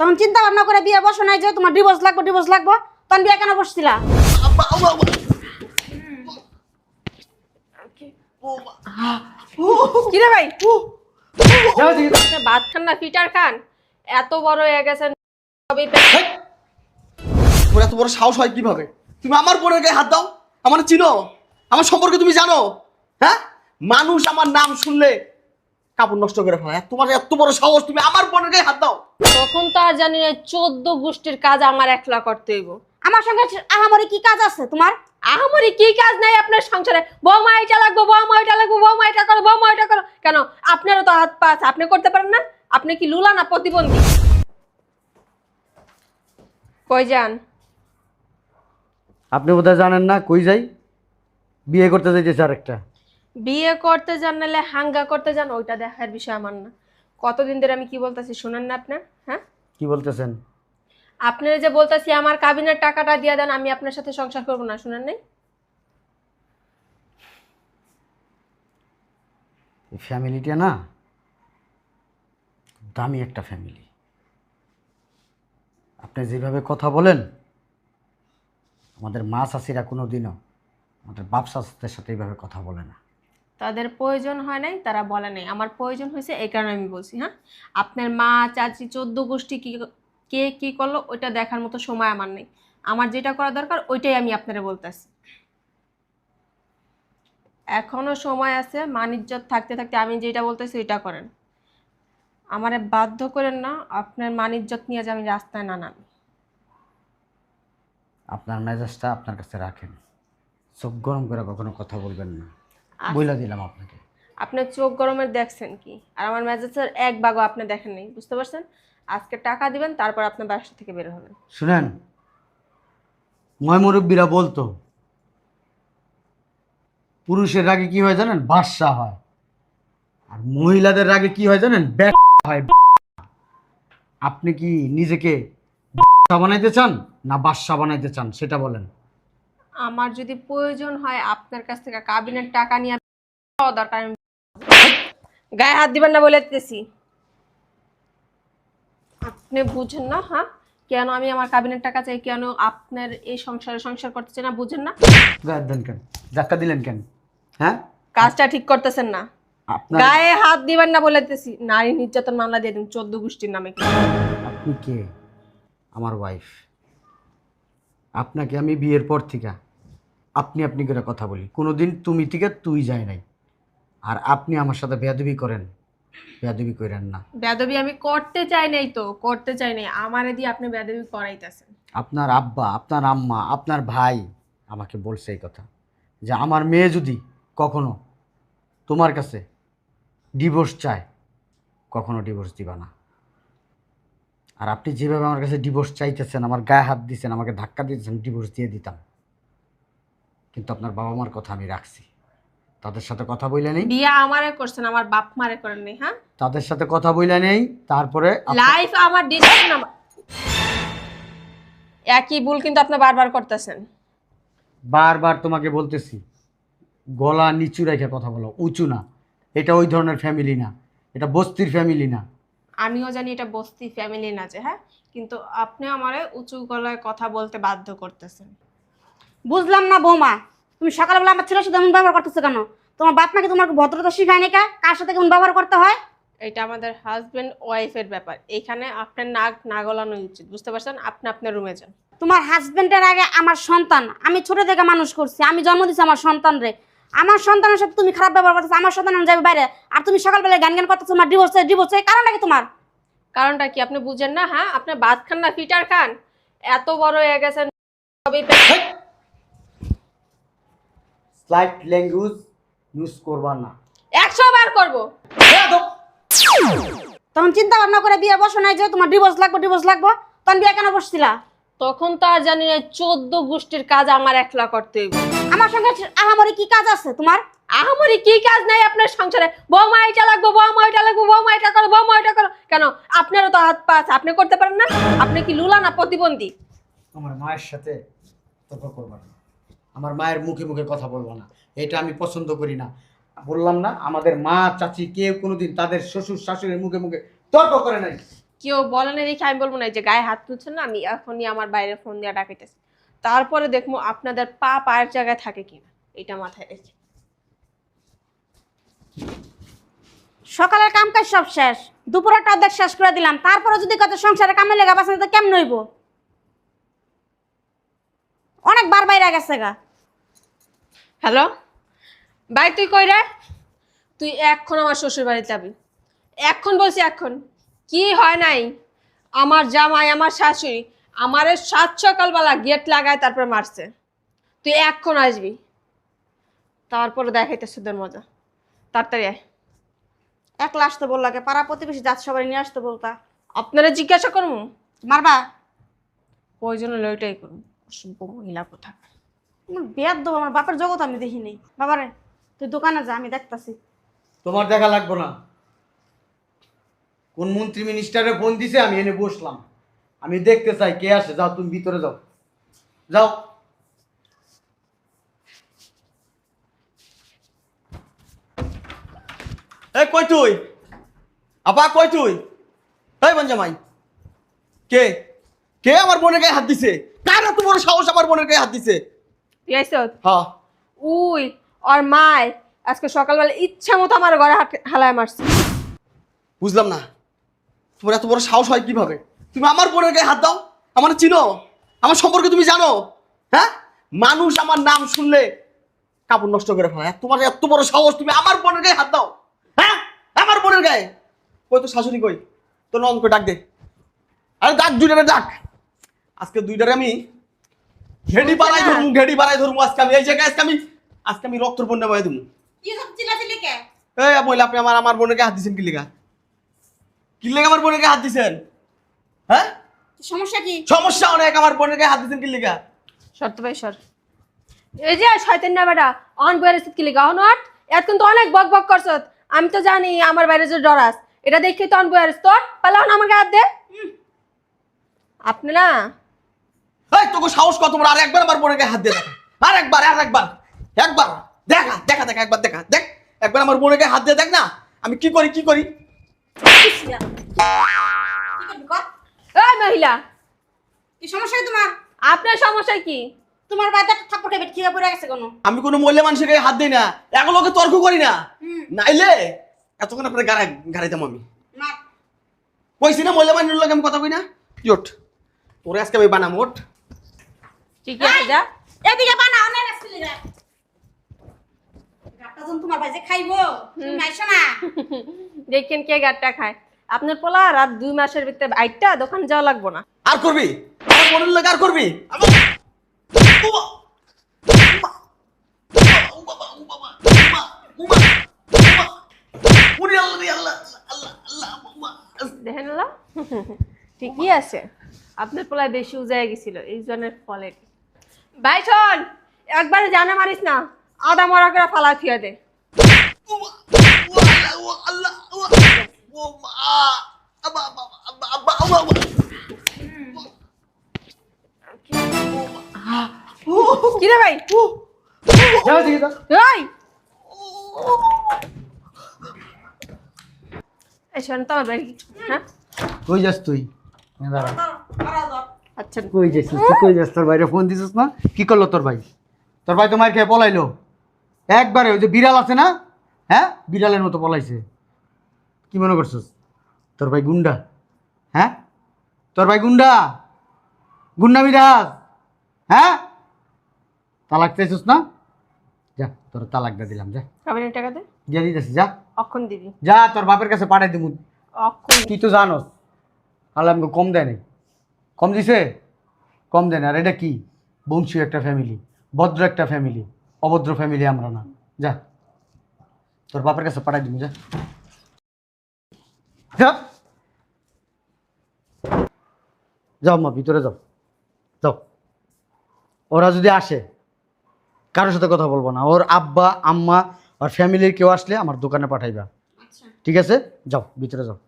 তখন চিন্তা ভাবনা করে বিয়ে বসো নাই যে তোমার ডিভোর্স লাগবে ডিভোর্স লাগবে। তখন বিয়ে কেন বসছিলা। ভাই? যাও ভাত খান না ফিটার খান। এত বড় হয়ে গেছেন সবই তোমার এত বড় সাহস হয় কীভাবে? তুমি আমার বোনের গায়ে হাত দাও আমার চিনো আমার সম্পর্কে তুমি জানো হ্যাঁ? মানুষ আমার নাম শুনলে কাপড় নষ্ট করে ফেলা। তোমার এত বড় সাহস তুমি আমার বোনের গায়ে হাত দাও। তখন তো আর জানি না চোদ্দ গোষ্ঠীর কাজ আমার একলা করতে হইব। আমার সঙ্গে আহামরি কি কাজ আছে তোমার? আহামরি কি কাজ নাই আপনার সংসারে? বৌমা এটা লাগবো বৌমা এটা লাগবো বৌমা এটা করো বৌমা এটা করো। কেন আপনারও তো হাত পা আছে আপনি করতে পারেন না? আপনি কি লুলা না প্রতিবন্ধী? কই যান? আপনি বোধহয় জানেন না কই যাই? বিয়ে করতে যাইতেছে আরেকটা। বিয়ে করতে যান নাহলে হাঙ্গা করতে যান ওইটা দেখার বিষয় আমার না। কতদিন ধরে আমি কি বলতেছি শুনেন না আপনার হ্যাঁ? কি বলতেছেন? আপনার যে বলতেছি আমার কাবিনের টাকাটা দিয়ে দেন আমি আপনার সাথে সংসার করব না। শুনেন নাই? এই ফ্যামিলিটা না দামি একটা ফ্যামিলি। আপনি যেভাবে কথা বলেন আমাদের মা চাষিরা কোনো দিনও আমাদের বাপ চাষিদের সাথে এইভাবে কথা বলে না। তাদের প্রয়োজন হয় নাই, তারা বলে নাই। আমার প্রয়োজন হয়েছে এই কারণে আমি বলছি হ্যাঁ? আপনার মা, চাচি, চোদ্দ গোষ্ঠী কী, কে কী করল, ওইটা দেখার মতো সময় আমার নেই। আমার যেটা করা দরকার, ওইটাই আমি আপনারা বলতেছি। এখনও সময় আছে মানিজ্জত থাকতে থাকতে আমি যেটা বলতেছি, ওইটা করেন। আমারে বাধ্য করেন না, আপনার মানিজ্জত নিয়ে যে আমি রাস্তায় না নামি। আপনার মেজাজটা আপনার কাছে রাখেন। চোখ গরম করে কখনো কথা বলবেন না। বইলা দিলাম আপনাকে। আপনার চোখ গরমের দেখছেন কি? আর আমার মেজাজের এক বাগও আপনি দেখেন নেই বুঝতে পারছেন? আজকে টাকা দিবেন তারপর আপনার বাসা থেকে বের হবেন। শুনেন ময়মুরব্বীরা বলতো পুরুষের রাগে কি হয় জানেন? বাদশা হয়। আর মহিলাদের রাগে কি হয় জানেন? হয়। আপনি কি নিজেকে বাদশা বানাইতে চান না বাদশা বানাইতে চান সেটা বলেন। আমার যদি প্রয়োজন হয় আপনার কাছ থেকে কাবিনের টাকা নিয়ে দরকার গায়ে হাত দিবেন না বলে দিতেছি। আপনি বুঝেন না হ্যাঁ? কেন আমি আমার কাবিনের টাকা চাই কেন আপনার এই সংসারে সংসার করতে চাই না বুঝেন না? গায়ে দেন কেন? ধাক্কা দিলেন কেন? হ্যাঁ? কাজটা ঠিক করতেছেন না। গায়ে হাত দিবেন না বলে দিতেছি। নারী নির্যাতন মামলা দিয়ে দিন চোদ্দ গোষ্ঠীর নামে আপনি কে? আমার ওয়াইফ আপনাকে আমি বিয়ের পর থেকে আপনি আপনি করে কথা বলি। কোনোদিন তুমি থেকে তুই যায় নাই। আর আপনি আমার সাথে বেয়াদবি করেন। বেয়াদবি করেন না। বেদবি আমি করতে চাই নাই তো করতে চাই নাই। আমারে দিয়ে আপনি বেদবি করাইতেছেন। আপনার আব্বা আপনার আম্মা আপনার ভাই আমাকে বলছে এই কথা। যে আমার মেয়ে যদি কখনো তোমার কাছে ডিভোর্স চায় কখনো ডিভোর্স দিবা না। আর আপনি যেভাবে আমার কাছে ডিভোর্স চাইতেছেন আমার গায়ে হাত দিয়েছেন আমাকে ধাক্কা দিয়েছেন ডিভোর্স দিয়ে দিতাম। কিন্তু আপনার বাবা মার কথা আমি রাখছি। তাদের সাথে কথা বইলে নেই। বিয়ে আমারে করছেন আমার বাপ মারে করেন নাই হ্যাঁ? তাদের সাথে কথা বইলে নেই তারপরে আপ- লাইফ আমার ডিসিশন আমার। একই ভুল কিন্তু আপনি বারবার করতেছেন। বারবার তোমাকে বলতেছি গলা নিচু রেখে কথা বলো উঁচু না। এটা ওই ধরনের ফ্যামিলি না। এটা বস্তির ফ্যামিলি না। আমিও জানি এটা বস্তি ফ্যামিলি না যে হ্যাঁ? কিন্তু আপনি আমারে উঁচু গলায় কথা বলতে বাধ্য করতেছেন। বুঝলাম না বৌমা। তুমি সকালবেলা আমার ছেলের সাথে এমন ব্যবহার করতেছো কেন? তোমার বাপ নাকি তোমার ভদ্রতা শিখায় নি কা? কার সাথে কেমন ব্যবহার করতে হয়? এটা আমাদের হাজবেন্ড ওয়াইফের ব্যাপার। এখানে আপনার নাক না গলানোই উচিত বুঝতে পারছেন? আপনি আপনার রুমে যান। তোমার হাজবেন্ডের আগে আমার সন্তান। আমি ছোট থেকে মানুষ করছি আমি জন্ম দিছি আমার সন্তান রে। আমার সন্তানের সাথে তুমি খারাপ ব্যবহার করতেছো আমার সন্তান যাবে বাইরে। আর তুমি সকালবেলা গান গান করতেছো আমার ডিভোর্স ডিভোর্স এই কারণটা কি তোমার? কারণটা কি আপনি বুঝেন না? হ্যাঁ আপনি ভাত খান না ফিটার খান? এত বড় হয়ে গেছেন স্লাইট ল্যাঙ্গুয়েজ ইউজ করবা না। একশো বার করব। তখন চিন্তা ভাবনা করে বিয়ে বসো নাই যে তোমার ডিভোর্স লাগবে ডিভোর্স লাগবে। তখন বিয়ে কেন বসছিলা? তখন তো আর জানি না চোদ্দ গোষ্ঠীর কাজ আমার একলা করতে হইব। আমার সঙ্গে আহামরি কি কাজ আছে তোমার? আহামরি কি কাজ নাই আপনার সংসারে? বৌমা এটা লাগবো বৌমা এটা লাগবো বৌমা এটা করো বৌমা এটা করো। কেন? আপনারও তো হাত পা আছে আপনি করতে পারেন না? আপনি কি লুলা না প্রতিবন্ধী? আমার মায়ের সাথে তর্ক করবা না। আমার মায়ের মুখে মুখে কথা বলব না। এটা আমি পছন্দ করি না। বললাম না আমাদের মা চাচি কেউ কোনোদিন তাদের শ্বশুর শাশুড়ির মুখে মুখে তর্ক করে নাই। কেউ বলে না দেখে আমি বলব না যে গায়ে হাত তুলছেন না আমি এখনই আমার বাইরে ফোন দিয়ে ডাকাইতেছি। তারপরে দেখব আপনাদের পা পায়ের জায়গায় থাকে কিনা এটা মাথায় রেখে। সকালের কাম কাজ সব শেষ দুপুরটা অর্ধেক শেষ করে দিলাম তারপরে যদি কত সংসারে কামে লেগে বাঁচেন তো কেমন হইব? অনেক বার বাইরে গেছে গা। হ্যালো? ভাই তুই কই রে? তুই এখন আমার শ্বশুর বাড়িতে যাবি। এখন বলছি এখন। কি হয় নাই? আমার জামাই আমার শাশুড়ি আমারে সাত সকালবেলা গেট লাগায় তারপরে মারছে। তুই এখন আসবি। তারপরে দেখাইতে সুদের মজা। তাড়াতাড়ি আয়। একলা আসতে বললাকে পাড়া প্রতিবেশী যাত সবাই নিয়ে আসতে বলতা। আপনারা জিজ্ঞাসা করব? মারবা? প্রয়োজন হলে ওইটাই করুন অসভ্য মহিলা কোথা আমার বিয়ার দেবো আমার বাপের জগৎ আমি দেখিনি বাবারে তুই দোকানে যা আমি দেখতাছি। তোমার দেখা লাগবো না। কোন মন্ত্রী মিনিস্টারে ফোন দিছে আমি এনে বসলাম। আমি দেখতে চাই কে আসে যাও তুমি ভিতরে যাও। যাও। এই কই তুই? আপা কই তুই? এই বঞ্জামাই কে? কে আমার বোনের গায়ে হাত দিছে? কার এত বড় সাহস আমার বোনের গায়ে হাত দিছে? তুই হ্যাঁ উই আর মায় আজকে সকালবেলা ইচ্ছা মতো আমার ঘরে হালায় মারছে। বুঝলাম না। তোমার এত বড় সাহস হয় কীভাবে? তুমি আমার বোনের গায়ে হাত দাও আমার চিনো আমার সম্পর্কে তুমি জানো হ্যাঁ? মানুষ আমার নাম শুনলে কাপড় নষ্ট করে ফেলা। তোমার এত বড় সাহস তুমি আমার বোনের গায়ে হাত দাও হ্যাঁ? আমার বোনের গায়ে। কই তো শাশুড়ি কই? তোর নন্দকে ডাক দে। আরে ডাক দুইটারে ডাক। আজকে দুইটারে আমি ঘেডি বাড়াই ধরবো ঘেডি বাড়াই ধরবো আজকে আমি এই জায়গায় আজকে আমি আজকে আমি রক্তর বন্যা বাড়াই দেবো। কি সব চিল্লাচিল্লি কে? এই বলে আপনি আমার আমার গায়ে হাত দিছেন কি লেগা? কি লেগা আমার গায়ে হাত দিছেন? হ্যাঁ? সমস্যা কি? সমস্যা অনেক আমার বোনের গায়ে হাত দিছেন কি লেগা? শর্ত ভাই সর এই যে শয়তান না বেটা অন বইয়ের কি লিগা? অন হট এতক্ষণ তো অনেক বক বক করছত আমি তো জানি আমার বাইরে যে ডরাস এটা দেখে তো অন বইয়ের তোর। পালাও না আমাকে হাত দে। আপনি না এই তোকে সাহস কত বড় আর একবার আমার বোনের গায়ে হাত দিয়ে দেখা। আর একবার আর একবার একবার দেখা দেখা দেখা একবার দেখা দেখ। একবার আমার বোনের গায়ে হাত দিয়ে দেখ না আমি কি করি কি করি? কি এই মহিলা। কি সমস্যা তোমার? আপনার সমস্যা কি? তোমার বাড়িতে একটা থাপ্পড় খেয়ে খিদে পড়ে গেছে কোনো? আমি কোনো মহিলা মানুষের গায়ে হাত দিই না এগুলোকে তর্ক করি না। নাইলে এতক্ষণ আপনার গাড়াই গাড়াইতাম আমি। কইছি না মহিলা মানুষের লোক আমি কথা কই না? জোট তোরে আজকে আমি বানাম ওঠ। আছে দেখেন কে খায়। আপনার পোলা রাত দুই মাসের ভিতরে দোকান যাওয়া লাগবো না। আর করবি? আর করবি? দেখেন ঠিকই আছে। আপনার পোলায় বেশি উজায় গেছিল এই জনের ফলের। ভাই শোন একবারে জানা মারিস না আদা মরা করে ফালা থিয়া দে। কি রে ভাই? যাও দিকে যাও। এই! এই শোন তো বাড়ি হ্যাঁ? কই যাস তুই? দাঁড়া। আচ্ছা। কই তুই কই যাস? তোর বাইরে ফোন দিছিস না? কি করল তোর ভাই? তোর ভাই তোমার খেয়ে পলাইলো। একবারে ওই যে বিড়াল আছে না? হ্যাঁ? বিড়ালের মতো পলাইছে। কি মনে করছিস? তোর ভাই গুন্ডা। হ্যাঁ? তোর ভাই গুন্ডা? গুন্ডা হ্যাঁ? তালাক চাইছিস না? যা তোর তালাক দিয়ে দিলাম যা। কাবিনের টাকা দে। দিয়ে দিতেছি যা। অক্ষণ দিবি। যা তোর বাপের কাছে পাঠাই দিব অক্ষণ। তুই তো জানোস আল্লাহ আমাকে কম দেয় নাই। কম দিছে? কম দেয় না। আর এটা কি? বংশীয় একটা ফ্যামিলি ভদ্র একটা ফ্যামিলি অভদ্র ফ্যামিলি আমরা না। যা। তোর বাপের কাছে পাঠাই দিব যা। যা। যাও মা ভিতরে যাও। যাও। ওরা যদি আসে কারোর সাথে কথা বলব না। ওর আব্বা আম্মা আর ফ্যামিলির কেউ আসলে আমার দোকানে পাঠাইবা। ঠিক আছে? যাও ভিতরে যাও।